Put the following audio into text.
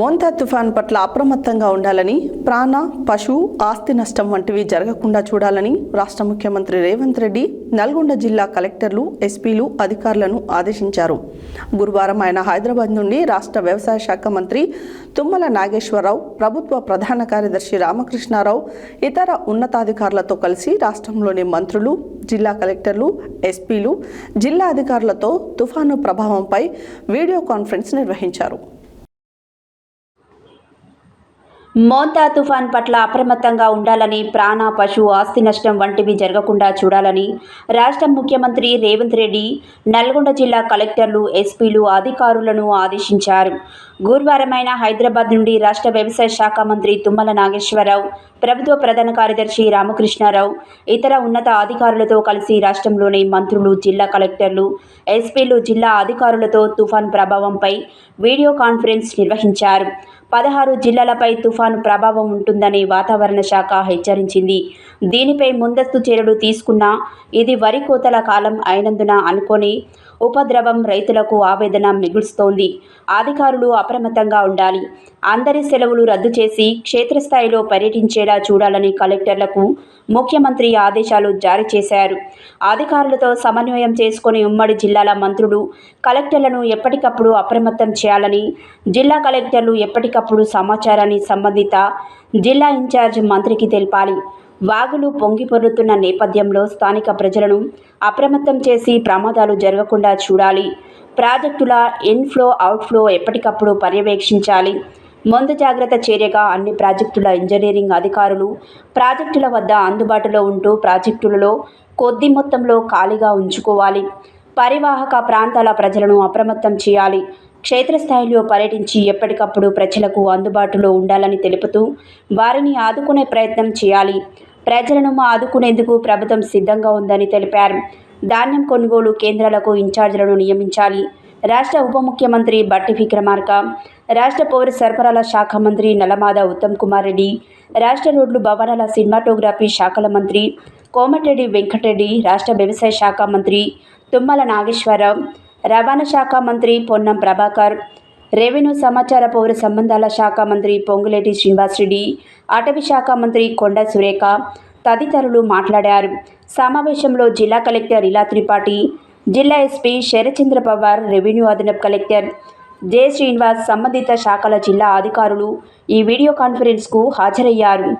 మోంతా తుఫాన్ పట్ల అప్రమత్తంగా ఉండాలని ప్రాణ పశు ఆస్తి నష్టం వంటివి జరగకుండా చూడాలని రాష్ట్ర ముఖ్యమంత్రి రేవంత్ రెడ్డి నల్గొండ జిల్లా కలెక్టర్లు ఎస్పీలు అధికారులను ఆదేశించారు. గురువారం ఆయన హైదరాబాద్ నుండి రాష్ట్ర వ్యవసాయ శాఖ మంత్రి తుమ్మల నాగేశ్వరరావు ప్రభుత్వ ప్రధాన కార్యదర్శి రామకృష్ణారావు ఇతర ఉన్నతాధికారులతో కలిసి రాష్ట్రంలోని మంత్రులు జిల్లా కలెక్టర్లు ఎస్పీలు జిల్లా అధికారులతో తుఫాను ప్రభావంపై వీడియో కాన్ఫరెన్స్ నిర్వహించారు. మోంతా తుఫాన్ పట్ల అప్రమత్తంగా ఉండాలని ప్రాణ పశు ఆస్తి నష్టం వంటివి జరగకుండా చూడాలని రాష్ట్ర ముఖ్యమంత్రి రేవంత్ రెడ్డి నల్గొండ జిల్లా కలెక్టర్లు ఎస్పీలు అధికారులను ఆదేశించారు. గురువారమైన హైదరాబాద్ నుండి రాష్ట్ర వ్యవసాయ శాఖ మంత్రి తుమ్మల నాగేశ్వరరావు ప్రభుత్వ ప్రధాన కార్యదర్శి రామకృష్ణారావు ఇతర ఉన్నత అధికారులతో కలిసి రాష్ట్రంలోని మంత్రులు జిల్లా కలెక్టర్లు ఎస్పీలు జిల్లా అధికారులతో తుఫాన్ ప్రభావంపై వీడియో కాన్ఫరెన్స్ నిర్వహించారు. పదహారు జిల్లాలపై తుఫాను ప్రభావం ఉంటుందని వాతావరణ శాఖ హెచ్చరించింది. దీనిపై ముందస్తు చర్యలు తీసుకున్నా ఇది వరి కోతల కాలం అయినందున అనుకొని ఉపద్రవం రైతులకు ఆవేదన మిగులుస్తోంది. అధికారులు అప్రమత్తంగా ఉండాలి. అందరి సెలవులు రద్దు చేసి క్షేత్రస్థాయిలో పర్యటించేలా చూడాలని కలెక్టర్లకు ముఖ్యమంత్రి ఆదేశాలు జారీ చేశారు. అధికారులతో సమన్వయం చేసుకుని ఉమ్మడి జిల్లాల మంత్రులు కలెక్టర్లను ఎప్పటికప్పుడు అప్రమత్తం చేయాలని జిల్లా కలెక్టర్లు ఎప్పటికప్పుడు సమాచారాన్ని సంబంధిత జిల్లా ఇన్ఛార్జ్ మంత్రికి తెలపాలి. వాగులు పొంగిపొర్లుతున్న నేపథ్యంలో స్థానిక ప్రజలను అప్రమత్తం చేసి ప్రమాదాలు జరగకుండా చూడాలి. ప్రాజెక్టుల ఇన్ఫ్లో అవుట్ఫ్లో ఎప్పటికప్పుడు పర్యవేక్షించాలి. ముందు జాగ్రత్త చర్యగా అన్ని ప్రాజెక్టుల ఇంజనీరింగ్ అధికారులు ప్రాజెక్టుల వద్ద అందుబాటులో ఉంటూ ప్రాజెక్టులలో కొద్ది మొత్తంలో ఖాళీగా ఉంచుకోవాలి. పరివాహక ప్రాంతాల ప్రజలను అప్రమత్తం చేయాలి. క్షేత్రస్థాయిలో పర్యటించి ఎప్పటికప్పుడు ప్రజలకు అందుబాటులో ఉండాలని తెలుపుతూ వారిని ఆదుకునే ప్రయత్నం చేయాలి. ప్రజలను ఆదుకునేందుకు ప్రభుత్వం సిద్ధంగా ఉందని తెలిపారు. ధాన్యం కొనుగోలు కేంద్రాలకు ఇన్ఛార్జీలను నియమించాలి. రాష్ట్ర ఉప ముఖ్యమంత్రి బట్టి విక్రమార్క రాష్ట్ర పౌర సరఫరాల శాఖ మంత్రి నలమాద ఉత్తమ్ కుమార్ రెడ్డి రాష్ట్ర రోడ్లు భవనాల సినిమాటోగ్రఫీ శాఖల మంత్రి కోమటిరెడ్డి వెంకటరెడ్డి రాష్ట్ర వ్యవసాయ శాఖ మంత్రి తుమ్మల నాగేశ్వరరావు రవాణా శాఖ మంత్రి పొన్నం ప్రభాకర్ రెవెన్యూ సమాచార పౌర సంబంధాల శాఖ మంత్రి పొంగులేటి శ్రీనివాసరెడ్డి అటవీ శాఖ మంత్రి కొండ సురేఖ తదితరులు మాట్లాడారు. సమావేశంలో జిల్లా కలెక్టర్ ఇలా త్రిపాఠి జిల్లా ఎస్పీ శరచంద్ర పవార్ రెవెన్యూ అదనపు కలెక్టర్ జే శ్రీనివాస్ సంబంధిత శాఖల జిల్లా అధికారులు ఈ వీడియో కాన్ఫరెన్స్కు హాజరయ్యారు.